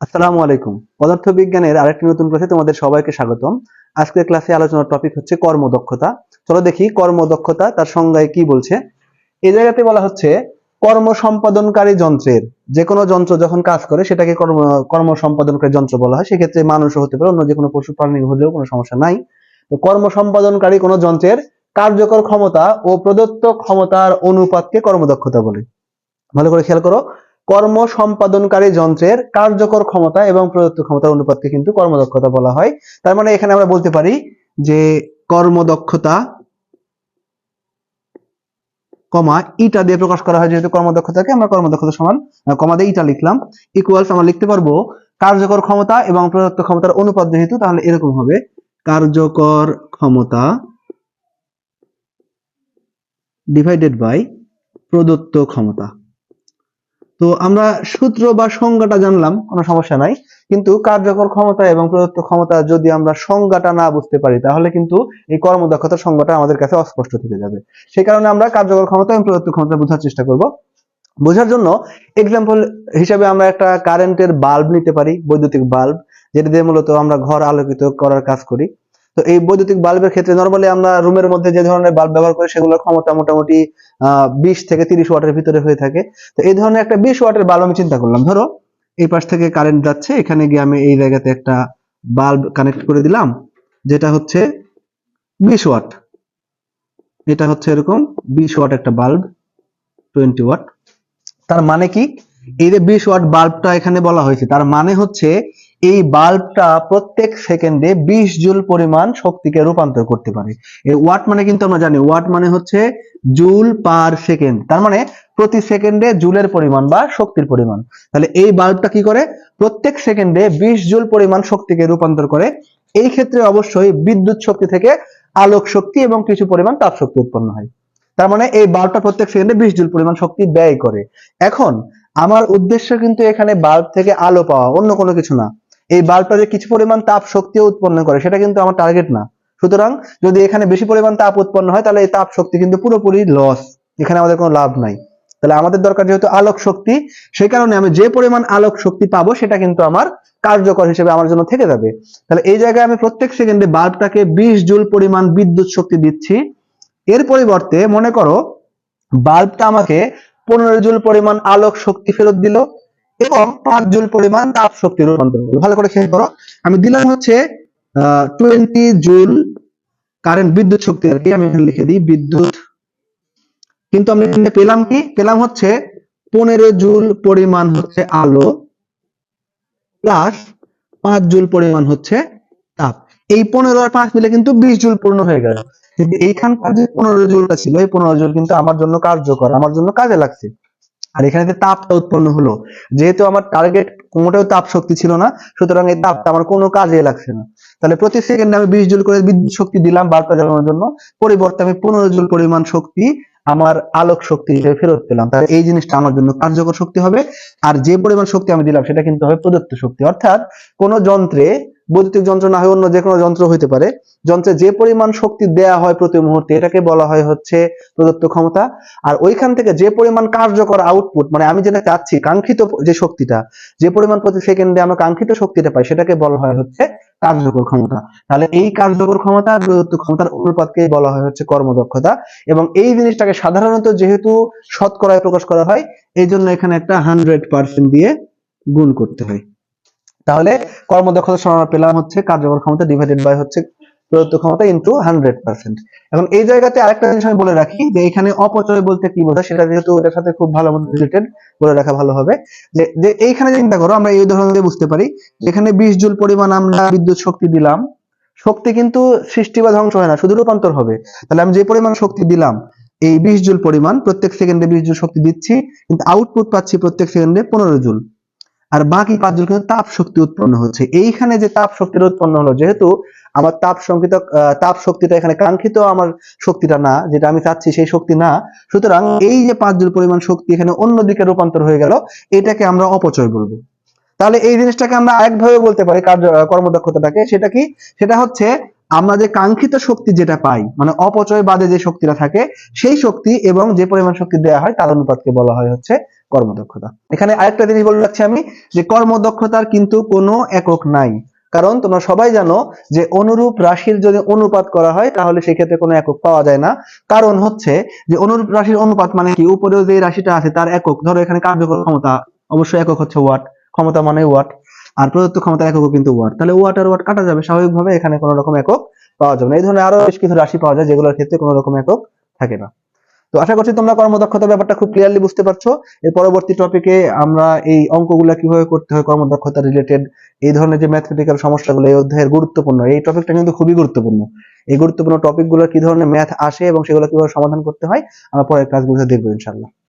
আসসালামু আলাইকুম। পদার্থবিজ্ঞানের আরেকটি নতুন ক্লাসে তোমাদের সবাইকে স্বাগতম। আজকের ক্লাসে আলোচনার টপিক হচ্ছে কর্মদক্ষতা। চলো দেখি কর্মদক্ষতা তার সংজ্ঞায় কি বলছে। এই জায়গাতে বলা হচ্ছে কর্ম সম্পাদনকারী যন্ত্রের যে কোনো যন্ত্র যখন কাজ করে, সেটাকে কর্ম কর্ম সম্পাদনকারী যন্ত্র বলা হয়। সেক্ষেত্রে মানুষও হতে পারে, অন্য যে কোনো পশু প্রাণী হলেও কোনো সমস্যা নাই। তো কর্ম সম্পাদনকারী কোনো যন্ত্রের কার্যকর ক্ষমতা ও প্রদত্ত ক্ষমতার অনুপাতকে কর্মদক্ষতা বলে। ভালো করে খেয়াল করো। কর্ম সম্পাদনকারী যন্ত্রের কার্যকর ক্ষমতা এবং প্রদত্ত ক্ষমতার অনুপাতকে কিন্তু কর্মদক্ষতা বলা হয়। তার মানে এখানে আমরা বলতে পারি যে কর্মদক্ষতা কমা ইটা দিয়ে প্রকাশ করা হয় যেহেতু কর্মদক্ষতাকে আমরা কর্মদক্ষতা সমান কমা দিয়ে ইটা লিখলাম। ইকুয়ালস আমরা লিখতে পারব কার্যকর ক্ষমতা এবং প্রদত্ত ক্ষমতার অনুপাত যেহেতু, তাহলে এরকম হবে। কার্যকর ক্ষমতা ডিভাইডেড বাই প্রদত্ত ক্ষমতা। তো আমরা সূত্র বা সংজ্ঞাটা জানলাম, কোনো সমস্যা নাই। কিন্তু কার্যকর ক্ষমতা এবং প্রদত্ত ক্ষমতা যদি আমরা সংজ্ঞাটা না বুঝতে পারি, তাহলে কিন্তু এই কর্মদক্ষতার সংজ্ঞাটা আমাদের কাছে অস্পষ্ট থেকে যাবে। সেই কারণে আমরা কার্যকর ক্ষমতা এবং প্রদত্ত ক্ষমতা বোঝার চেষ্টা করব। বোঝার জন্য এক্সাম্পল হিসাবে আমরা একটা কারেন্টের বাল্ব নিতে পারি, বৈদ্যুতিক বাল্ব যেটা দিয়ে মূলত আমরা ঘর আলোকিত করার কাজ করি। তো এই বৈদ্যুতিক বাল্বের ক্ষেত্রে নর্মালি আমরা রুমের মধ্যে যে ধরনের বাল্ব ব্যবহার করি সেগুলোর ক্ষমতা মোটামুটি বিশ থেকে তিরিশ ওয়াটের ভিতরে হয়ে থাকে। তো এই ধরনের একটা বিশ ওয়াটের বাল্ব আমি চিন্তা করলাম, ধরো এই পাশ থেকে কারেন্ট যাচ্ছে, এখানে গিয়ে আমি এই জায়গাতে একটা বাল্ব কানেক্ট করে দিলাম, যেটা হচ্ছে বিশ ওয়াট। এটা হচ্ছে এরকম বিশ ওয়াট একটা বাল্ব, টোয়েন্টি ওয়াট। তার মানে কি? এই যে বিশ ওয়াট বাল্বটা এখানে বলা হয়েছে, তার মানে হচ্ছে এই বাল্বটা প্রত্যেক সেকেন্ডে বিশ জুল পরিমাণ শক্তিকে রূপান্তর করতে পারে। এই ওয়াট মানে কিন্তু আমরা জানি, ওয়াট মানে হচ্ছে জুল পার সেকেন্ড। তার মানে প্রতি সেকেন্ডে জুলের পরিমাণ বা শক্তির পরিমাণ। তাহলে এই বাল্বটা কি করে? প্রত্যেক সেকেন্ডে বিশ জুল পরিমাণ শক্তিকে রূপান্তর করে। এই ক্ষেত্রে অবশ্যই বিদ্যুৎ শক্তি থেকে আলোক শক্তি এবং কিছু পরিমাণ তাপ শক্তি উৎপন্ন হয়। তার মানে এই বাল্বটা প্রত্যেক সেকেন্ডে বিশ জুল পরিমাণ শক্তি ব্যয় করে। এখন, আমার উদ্দেশ্য কিন্তু এখানে বাল্ব থেকে আলো পাওয়া অন্য কোনো কিছু না। এই বাল্বটা যে কিছু পরিমাণ তাপ শক্তিও উৎপন্ন করে, সেটা কিন্তু আমার টার্গেট না। সুতরাং যদি এখানে বেশি পরিমাণ তাপ উৎপন্ন হয়, তাহলে এই তাপ শক্তি কিন্তু পুরোপুরি লস এখানে আমাদের কোনো লাভ নাই। তাহলে আমাদের দরকার যেহেতু আলোক শক্তি, সেই কারণে আমি যে পরিমাণ আলোক শক্তি পাবো, সেটা কিন্তু আমার কার্যকর হিসেবে আমার জন্য থেকে যাবে। তাহলে এই জায়গায় আমি প্রত্যেক সেকেন্ডে বাল্বটাকে বিশ জুল পরিমাণ বিদ্যুৎ শক্তি দিচ্ছি। এর পরিবর্তে মনে করো বাল্বটা আমাকে পনেরো জুল পরিমাণ আলোক শক্তি ফেরত দিল। এবং পাঁচ জুল পরিমাণ তাপ শক্তি রূপান্তর করল ভালো করে খেয়াল করো। আমি দিলাম হচ্ছে টোয়েন্টি জুল কারেন্ট বিদ্যুৎ শক্তি আর কি। আমি এখানে লিখে দিই, বিদ্যুৎ। কিন্তু আমি এখানে পেলাম কি? পেলাম হচ্ছে পনেরো জুল পরিমাণ হচ্ছে আলো প্লাস পাঁচ জুল পরিমাণ হচ্ছে তাপ। এই পনেরো আর পাঁচ মিলে কিন্তু বিশ জুল পূর্ণ হয়ে গেল। কিন্তু এইখানকার যে পনেরো জুলটা ছিল, এই পনেরো জুল কিন্তু আমার জন্য কার্যকর, আমার জন্য কাজে লাগছে। আর এখানে তাপটা উৎপন্ন হলো, যেহেতু আমার টার্গেট মোটেও তাপ শক্তি ছিল না, সুতরাং এই তাপটা আমার কোনো কাজে লাগছে না। তাহলে প্রতি সেকেন্ডে আমি বিশ জুল করে বিদ্যুৎ শক্তি দিলাম বার্তা জ্বালানোর জন্য, পরিবর্তে আমি পনেরো জুল পরিমাণ শক্তি আমার আলোক শক্তি হিসেবে ফেরত পেলাম। তাহলে এই জিনিসটা আমার জন্য কার্যকর শক্তি হবে, আর যে পরিমাণ শক্তি আমি দিলাম সেটা কিন্তু হবে প্রদত্ত শক্তি। অর্থাৎ কোন যন্ত্রে বৈদ্যুতিক যন্ত্র না হয় অন্য যে কোনো যন্ত্র হইতে পারে। যন্ত্রে যে পরিমাণ শক্তি দেয়া হয় প্রতি মুহূর্তে, এটাকে বলা হয় হচ্ছে প্রদত্ত ক্ষমতা। আর ওইখান থেকে যে পরিমাণ কার্যকর আউটপুট মানে আমি যেটা চাচ্ছি, কাঙ্ক্ষিত যে শক্তিটা, যে পরিমাণ প্রতি সেকেন্ডে আমরা কাঙ্ক্ষিত শক্তিটা পাই, সেটাকে বলা হয় হচ্ছে কার্যকর ক্ষমতা। তাহলে এই কার্যকর ক্ষমতা, প্রদত্ত ক্ষমতার অনুপাতকেই বলা হয় হচ্ছে কর্মদক্ষতা। এবং এই জিনিসটাকে সাধারণত যেহেতু শতকরায় প্রকাশ করা হয় এই জন্য এখানে একটা হান্ড্রেড পার্সেন্ট দিয়ে গুণ করতে হয়। তাহলে কর্মদক্ষতা সমান পেলাম হচ্ছে কার্যকর ক্ষমতা ডিভাইডেড বাই হচ্ছে প্রদত্ত ক্ষমতা ইন্টু হান্ড্রেড পার্সেন্ট এখন এই জায়গাতে আরেকটা জিনিস আমি বলে রাখি, যে এখানে অপচয় বলতে কি বোঝায়, সেটা যেহেতু এটার সাথে খুব ভালো মতো রিলেটেড বলে রাখা ভালো হবে। যে যে এইখানে চিন্তা করো, আমরা এই উদাহরণ দিয়ে বুঝতে পারি, যেখানে বিশ জুল পরিমাণ আমরা বিদ্যুৎ শক্তি দিলাম, শক্তি কিন্তু সৃষ্টি বা ধ্বংস হয় না, শুধু রূপান্তর হবে। তাহলে আমি যে পরিমাণ শক্তি দিলাম, এই বিশ জুল পরিমাণ, প্রত্যেক সেকেন্ডে বিশ জুল শক্তি দিচ্ছি, কিন্তু আউটপুট পাচ্ছি প্রত্যেক সেকেন্ডে পনেরো জুল। আর বাকি পাঁচ জুল কিন্তু তাপ শক্তি উৎপন্ন হচ্ছে। এইখানে যে তাপ শক্তির উৎপন্ন হলো, যেহেতু আমার তাপ সংকিত তাপ শক্তিটা এখানে কাঙ্ক্ষিত আমার শক্তিটা না, যেটা আমি চাচ্ছি সেই শক্তি না, সুতরাং এই যে পাঁচ জুল পরিমাণ শক্তি এখানে অন্যদিকে রূপান্তর হয়ে গেল, এটাকে আমরা অপচয় বলব। তাহলে এই জিনিসটাকে আমরা আরেকভাবে বলতে পারি কার্য কর্মদক্ষতাটাকে, সেটা কি? সেটা হচ্ছে আমরা যে কাঙ্ক্ষিত শক্তি যেটা পাই মানে অপচয় বাদে যে শক্তিটা থাকে, সেই শক্তি এবং যে পরিমাণ শক্তি দেওয়া হয়, তার অনুপাতকে বলা হয় হচ্ছে কর্মদক্ষতা। এখানে আরেকটা জিনিস বলে রাখছি আমি, যে কর্মদক্ষতার কিন্তু কোনো একক নাই। কারণ তোমরা সবাই জানো যে অনুরূপ রাশির যদি অনুপাত করা হয়, তাহলে সেক্ষেত্রে কোনো একক পাওয়া যায় না। কারণ হচ্ছে যে অনুরূপ রাশির অনুপাত মানে কি? উপরেও যে রাশিটা আছে, তার একক, ধরো এখানে কার্যকর ক্ষমতা অবশ্যই একক হচ্ছে ওয়াট, ক্ষমতা মানে ওয়াট। আর প্রদত্ত ক্ষমতার এককও কিন্তু ওয়াট। তাহলে ওয়াট আর ওয়াট কাটা যাবে স্বাভাবিকভাবে, এখানে কোনো রকম একক পাওয়া যাবে না। এই ধরনের আরও বেশ কিছু রাশি পাওয়া যায় যেগুলোর ক্ষেত্রে কোনো রকম একক থাকে না। তো আশা করছি তোমরা কর্মদক্ষতার ব্যাপারটা খুব ক্লিয়ারলি বুঝতে পারছ। এর পরবর্তী টপিকে আমরা এই অঙ্কগুলা কীভাবে করতে হয় কর্মদক্ষতা রিলেটেড এই ধরনের যে ম্যাথমেটিক্যাল সমস্যাগুলো, এই অধ্যায়ের গুরুত্বপূর্ণ, এই টপিকটা কিন্তু খুবই গুরুত্বপূর্ণ। এই গুরুত্বপূর্ণ টপিকগুলো কি ধরনের ম্যাথ আসে এবং সেগুলো কীভাবে সমাধান করতে হয়, আমরা পরের ক্লাসগুলোতে দেখব ইনশাল্লাহ